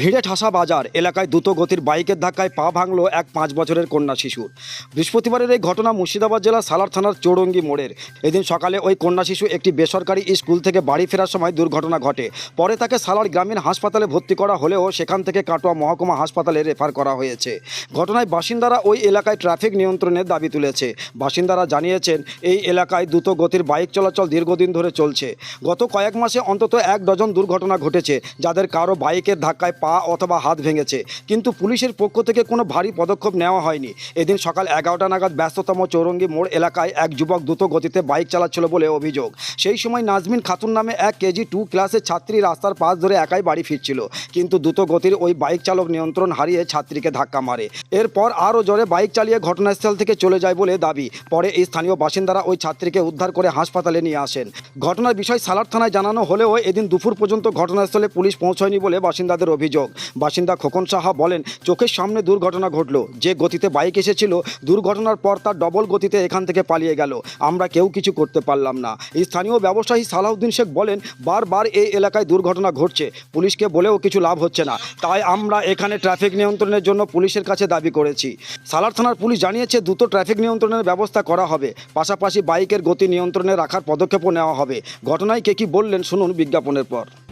ভিড়ে ঠাসা বাজার। এলাকায় দ্রুত গতির বাইকের ধাক্কায় পা ভাঙল এক পাঁচ বছরের কন্যা শিশুর। বৃহস্পতিবারের এই ঘটনা মুর্শিদাবাদ জেলার সালার থানার চৌরঙ্গি মোড়ের। এদিন সকালে ওই কন্যা শিশু একটি বেসরকারি স্কুল থেকে বাড়ি ফেরার সময় দুর্ঘটনা ঘটে। পরে তাকে সালার গ্রামীণ হাসপাতালে ভর্তি করা হলেও সেখান থেকে কাটোয়া মহকুমা হাসপাতালে রেফার করা হয়েছে। ঘটনায় বাসিন্দারা ওই এলাকায় ট্রাফিক নিয়ন্ত্রণের দাবি তুলেছে। বাসিন্দারা জানিয়েছেন, এই এলাকায় দ্রুত গতির বাইক চলাচল দীর্ঘদিন ধরে চলছে। গত কয়েক মাসে অন্তত এক ডজন দুর্ঘটনা ঘটেছে, যাদের কারও বাইকের ধাক্কায় পা অথবা হাত ভেঙেছে। কিন্তু পুলিশের পক্ষ থেকে কোনো ভারী পদক্ষেপ নেওয়া হয়নি। এদিন সকাল এগারোটা নাগাদ ব্যস্ততম চৌরঙ্গি মোড় এলাকায় এক যুবক দ্রুত গতিতে বাইক চালাচ্ছিল বলে অভিযোগ। সেই সময় নাজমিন খাতুন নামে এক কেজি টু ক্লাসের ছাত্রী রাস্তার পাশ ধরে একাই বাড়ি ফিরছিল। কিন্তু দ্রুত গতির ওই বাইক চালক নিয়ন্ত্রণ হারিয়ে ছাত্রীকে ধাক্কা মারে। এরপর আরও জোরে বাইক চালিয়ে ঘটনাস্থল থেকে চলে যায় বলে দাবি। পরে এই স্থানীয় বাসিন্দারা ওই ছাত্রীকে উদ্ধার করে হাসপাতালে নিয়ে আসেন। ঘটনার বিষয় সালার থানায় জানানো হলেও এদিন দুপুর পর্যন্ত ঘটনাস্থলে পুলিশ পৌঁছয়নি বলে বাসিন্দাদের অভিযোগ। বাসিন্দা খোকন সাহা বলেন, চোখের সামনে দুর্ঘটনা ঘটলো। যে গতিতে বাইক এসেছিল, দুর্ঘটনার পর তার ডবল গতিতে এখান থেকে পালিয়ে গেল। আমরা কেউ কিছু করতে পারলাম না। স্থানীয় ব্যবসায়ী সালাউদ্দিন শেখ বলেন, বারবার এই এলাকায় দুর্ঘটনা ঘটছে। পুলিশকে বলেও কিছু লাভ হচ্ছে না। তাই আমরা এখানে ট্রাফিক নিয়ন্ত্রণের জন্য পুলিশের কাছে দাবি করেছি। সালার থানার পুলিশ জানিয়েছে, দ্রুত ট্রাফিক নিয়ন্ত্রণের ব্যবস্থা করা হবে। পাশাপাশি বাইকের গতি নিয়ন্ত্রণে রাখার পদক্ষেপও নেওয়া হবে। ঘটনায় কে কি বললেন, শুনুন বিজ্ঞাপনের পর।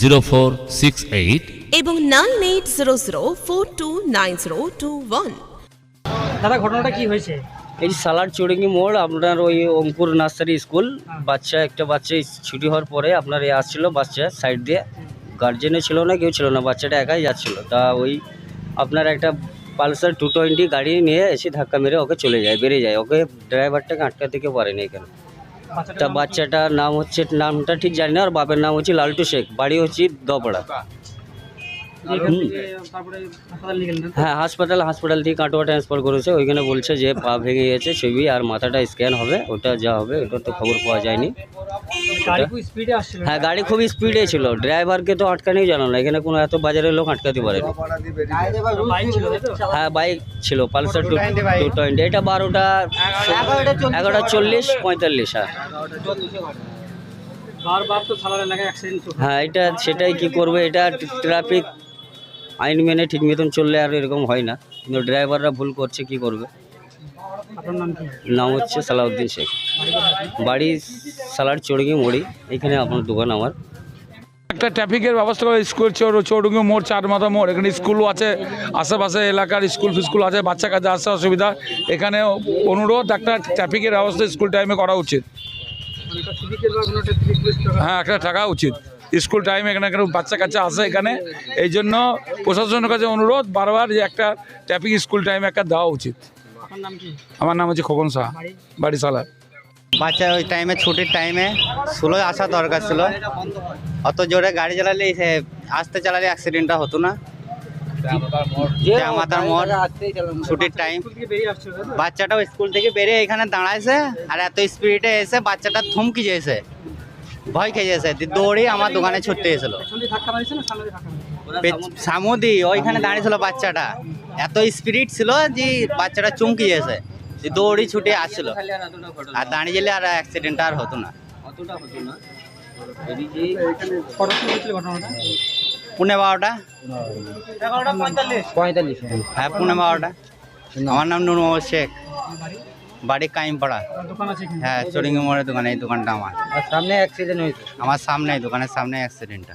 zero four six eight এবং nine eight zero zero four two nine zero two one দাদা ঘটনাটা কি হয়েছে? এই সালার চৌরঙ্গি মোড় আপনার ওই অঙ্কুর নার্সারি স্কুল। বাচ্চা একটা বাচ্চা ছুটি হওয়ার পরে আপনার এ আসছিল বাচ্চা সাইড দিয়ে। গার্জেনও ছিল না কেউ ছিল না বাচ্চাটা একাই যাচ্ছিল। তা ওই আপনার একটা পালসার টু টোয়েন্টি গাড়ি নিয়ে এসে ধাক্কা মেরে ওকে চলে যায় বেরিয়ে যায়। ওকে ড্রাইভারটাকে আটকাতে কেউ পারেনি এখানে। তা বাচ্চাটার নাম হচ্ছে, নামটা ঠিক জানি না, আর বাপের নাম হচ্ছে লালটু শেখ, বাড়ি হচ্ছে দপড়া হ্যাঁ হাসপাতাল হাসপাতাল থেকে কাটোয়া ট্রান্সফার করেছে। ওইখানে বলছে যে পা ভেঙে গেছে ছবি আর মাথাটা স্ক্যান হবে ওটা যা হবে ওটা তো খবর পাওয়া যায়নি। গাড়ি খুব স্পিডে আসছিল হ্যাঁ গাড়ি খুব স্পিডে ছিল। ড্রাইভারকে তো আটকানেই জানো না এখানে কোনো এত বাজারের লোক আটকাতে পারেনি। হ্যাঁ বাইক ছিল পালসার টু টু টোয়েন্টি এটা বারোটা এগারোটা চল্লিশ। পঁয়তাল্লিশ হ্যাঁ। হ্যাঁ এটা সেটাই কি করবে এটা ট্রাফিক আইন মেনে ঠিক মতন চললে আর এরকম হয় না। কিন্তু ড্রাইভাররা ভুল করছে কি করবে? নাম হচ্ছে সালাউদ্দিন শেখ। বাড়ি সালার চড়গি মোড়ি এখানে আপনার দোকান আমার। একটা ট্রাফিকের ব্যবস্থা করে স্কুল চৌর চৌরঙ্গি মোড় চার মাথা মোড়। এখানে স্কুলও আছে আশেপাশে এলাকার স্কুল ফিস্কুল আছে বাচ্চা কাছে আসতে অসুবিধা। এখানে অনুরোধ একটা ট্রাফিকের ব্যবস্থা স্কুল টাইমে করা উচিত। মানে হ্যাঁ একটা থাকা উচিত। স্কুল টাইমে এখানে এখানে বাচ্চা কাচ্চা আসে এখানে? এই জন্য প্রশাসনের কাছে অনুরোধ বারবার যে একটা ট্রাফিক স্কুল টাইমে একটা দেওয়া উচিত। আপনার নাম কি? আমার নাম হচ্ছে খোকন শাহ বাড়ি? সালা বাচ্চা ওই টাইমে ছুটির টাইমে স্লো আসা দরকার ছিল। অত জোরে গাড়ি চালালে সে আস্তে চালালে অ্যাক্সিডেন্টটা হতো না। মাতার মোড় ছুটির টাইম স্কুল থেকে বেরিয়ে? বাচ্চাটাও স্কুল থেকে এখানে দাঁড়াইছে আর এত স্পিডে এসে বাচ্চাটা থমকি যেছে ভয় খেয়ে দিয়ে দৌড়ে আমার দোকানে ছুটতে এসেছিল। সামুদি ওইখানে দাঁড়িয়েছিল বাচ্চাটা। এত স্পিরিট ছিল যে বাচ্চাটা চমকি দিয়ে দৌড়ি ছুটে আসছিল। আর দাঁড়িয়ে গেলে আর অ্যাক্সিডেন্ট আর হতো না। অতটা হতো না। কটার সময় হয়েছিল ঘটনাটা পুনে বারোটা। পঁয়তাল্লিশ। পঁয়তাল্লিশ। হ্যাঁ পুনে বারোটা। আমার নাম নুর মোহাম্মদ শেখ। বাড়ি কাইমপাড়া। হ্যাঁ চরিঙ্গি মোড়ের দোকানে এই দোকানটা আমার। সামনে অ্যাক্সিডেন্ট হয়েছে। আমার সামনে দোকানের সামনে অ্যাক্সিডেন্টটা